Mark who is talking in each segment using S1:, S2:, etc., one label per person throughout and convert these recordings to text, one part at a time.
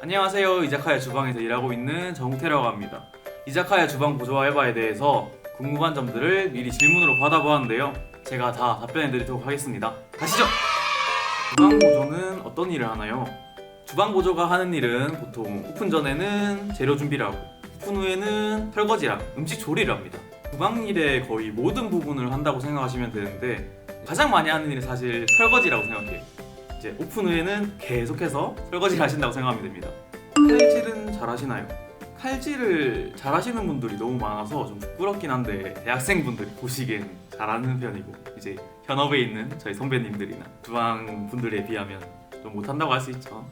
S1: 안녕하세요. 이자카야 주방에서 일하고 있는 정태라고 합니다. 이자카야 주방 보조 알바에 대해서 궁금한 점들을 미리 질문으로 받아보았는데요. 제가 다 답변해 드리도록 하겠습니다. 가시죠! 주방 보조는 어떤 일을 하나요? 주방 보조가 하는 일은 보통 오픈 전에는 재료 준비를 하고 오픈 후에는 설거지랑 음식 조리를 합니다. 주방 일의 거의 모든 부분을 한다고 생각하시면 되는데 가장 많이 하는 일은 사실 설거지라고 생각해요. 이제 오픈 후에는 계속해서 설거지를 하신다고 생각하면 됩니다. 칼질은 잘 하시나요? 칼질을 잘 하시는 분들이 너무 많아서 좀 부끄럽긴 한데 대학생분들이 보시기엔 잘하는 편이고 이제 현업에 있는 저희 선배님들이나 주방 분들에 비하면 좀 못한다고 할 수 있죠.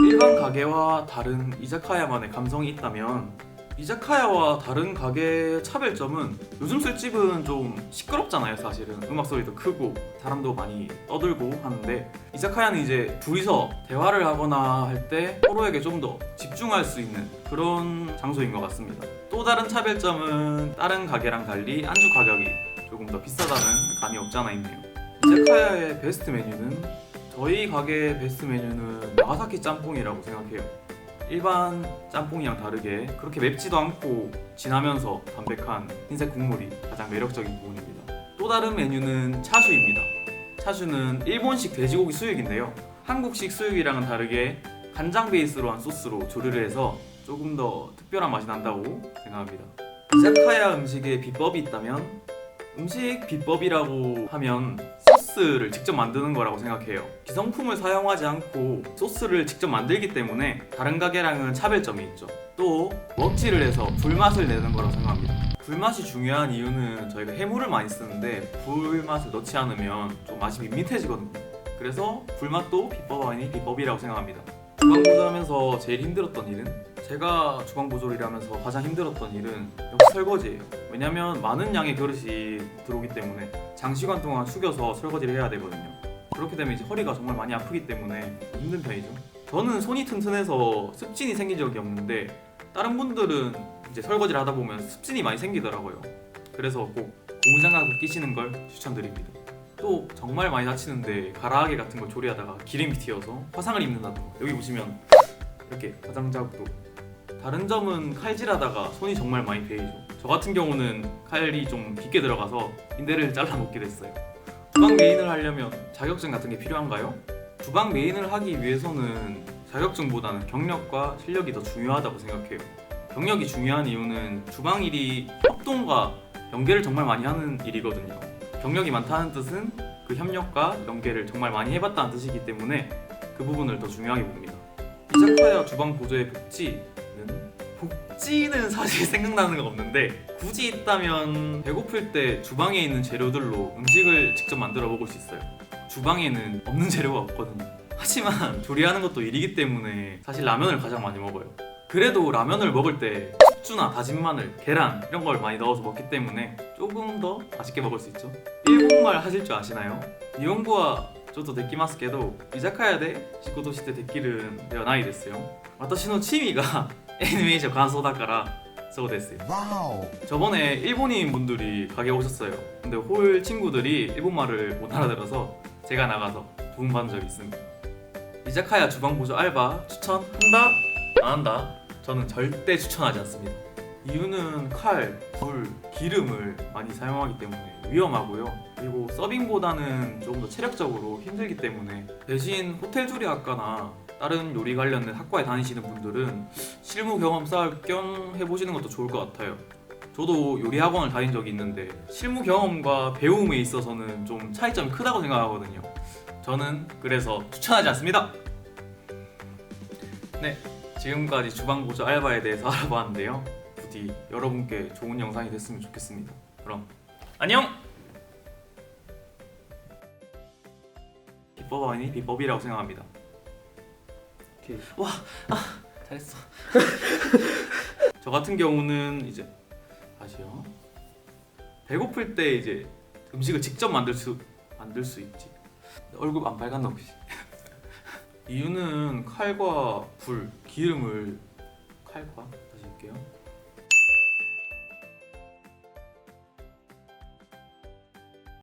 S1: 일반 가게와 다른 이자카야만의 감성이 있다면 이자카야와 다른 가게의 차별점은 요즘 술집은 좀 시끄럽잖아요 사실은. 음악 소리도 크고 사람도 많이 떠들고 하는데 이자카야는 이제 둘이서 대화를 하거나 할 때 서로에게 좀 더 집중할 수 있는 그런 장소인 것 같습니다. 또 다른 차별점은 다른 가게랑 달리 안주 가격이 조금 더 비싸다는 감이 없지 않아 있네요. 이자카야의 베스트 메뉴는 저희 가게의 베스트 메뉴는 나가사키 짬뽕이라고 생각해요 일반 짬뽕이랑 다르게 그렇게 맵지도 않고 진하면서 담백한 흰색 국물이 가장 매력적인 부분입니다. 또 다른 메뉴는 차슈입니다. 차슈는 일본식 돼지고기 수육인데요. 한국식 수육이랑은 다르게 간장 베이스로 한 소스로 조리를 해서 조금 더 특별한 맛이 난다고 생각합니다. 이자카야 음식에 비법이 있다면 음식 비법이라고 하면 소스를 직접 만드는 거라고 생각해요. 기성품을 사용하지 않고 소스를 직접 만들기 때문에 다른 가게랑은 차별점이 있죠. 또 먹칠을 해서 불맛을 내는 거라고 생각합니다. 불맛이 중요한 이유는 저희가 해물을 많이 쓰는데 불맛을 넣지 않으면 좀 맛이 밋밋해지거든요. 그래서 불맛도 비법 아닌 비법이라고 생각합니다. 주방 보조하면서 제일 힘들었던 일은 제가 주방 보조를 일하면서 가장 힘들었던 일은 역시 설거지예요. 왜냐면 많은 양의 그릇이 들어오기 때문에 장시간 동안 숙여서 설거지를 해야 되거든요. 그렇게 되면 이제 허리가 정말 많이 아프기 때문에 힘든 편이죠. 저는 손이 튼튼해서 습진이 생긴 적이 없는데 다른 분들은 이제 설거지를 하다 보면 습진이 많이 생기더라고요. 그래서 꼭 고무장갑을 끼시는 걸 추천드립니다. 또 정말 많이 다치는데 가라아게 같은 걸 조리하다가 기름이 튀어서 화상을 입는다던가 여기 보시면 이렇게 화장 자국도 다른 점은 칼질하다가 손이 정말 많이 베이죠. 저 같은 경우는 칼이 좀 깊게 들어가서 인대를 잘라 먹게 됐어요. 주방 메인을 하려면 자격증 같은 게 필요한가요? 주방 메인을 하기 위해서는 자격증보다는 경력과 실력이 더 중요하다고 생각해요. 경력이 중요한 이유는 주방 일이 협동과 연계를 정말 많이 하는 일이거든요. 경력이 많다는 뜻은 그 협력과 연계를 정말 많이 해봤다는 뜻이기 때문에 그 부분을 더 중요하게 봅니다. 이자카야 주방 보조의 복지는 복지는 사실 생각나는 거 없는데 굳이 있다면 배고플 때 주방에 있는 재료들로 음식을 직접 만들어 먹을 수 있어요. 주방에는 없는 재료가 없거든요. 하지만 조리하는 것도 일이기 때문에 사실 라면을 가장 많이 먹어요. 그래도 라면을 먹을 때 숙주나 다진 마늘, 계란 이런 걸 많이 넣어서 먹기 때문에 조금 더 맛있게 먹을 수 있죠. 일본말 하실 줄 아시나요? 니혼고와 저도 데키마스케도 이자카야 대 19도시 때 데키는 되어 나이 됐어요. 와타시노 취미가 애니메이션 감소다から そうですよ
S2: 와우.
S1: 저번에 일본인 분들이 가게 오셨어요 근데 홀 친구들이 일본말을 못 알아들어서 제가 나가서 도움받은 적이 있습니다 이자카야 주방 보조 알바 추천한다? 안 한다? 저는 절대 추천하지 않습니다 이유는 칼, 불, 기름을 많이 사용하기 때문에 위험하고요 그리고 서빙보다는 조금 더 체력적으로 힘들기 때문에 대신 호텔 조리학과나 다른 요리 관련된 학과에 다니시는 분들은 실무 경험 쌓을 겸 해보시는 것도 좋을 것 같아요 저도 요리 학원을 다닌 적이 있는데 실무 경험과 배움에 있어서는 좀 차이점이 크다고 생각하거든요. 저는 그래서 추천하지 않습니다. 네, 지금까지 주방 보조 알바에 대해서 알아봤는데요. 부디 여러분께 좋은 영상이 됐으면 좋겠습니다. 그럼 안녕. 비법 아니 비법이라고 생각합니다.
S3: 오케이.
S1: 와, 아, 잘했어. 저 같은 경우는 이제 다시요. 배고플 때 이제 음식을 직접 만들 수 만들 수 있지. 얼굴 안 빨갛나 혹시? 이유는 칼과 불, 기름을 칼과 다시 할게요.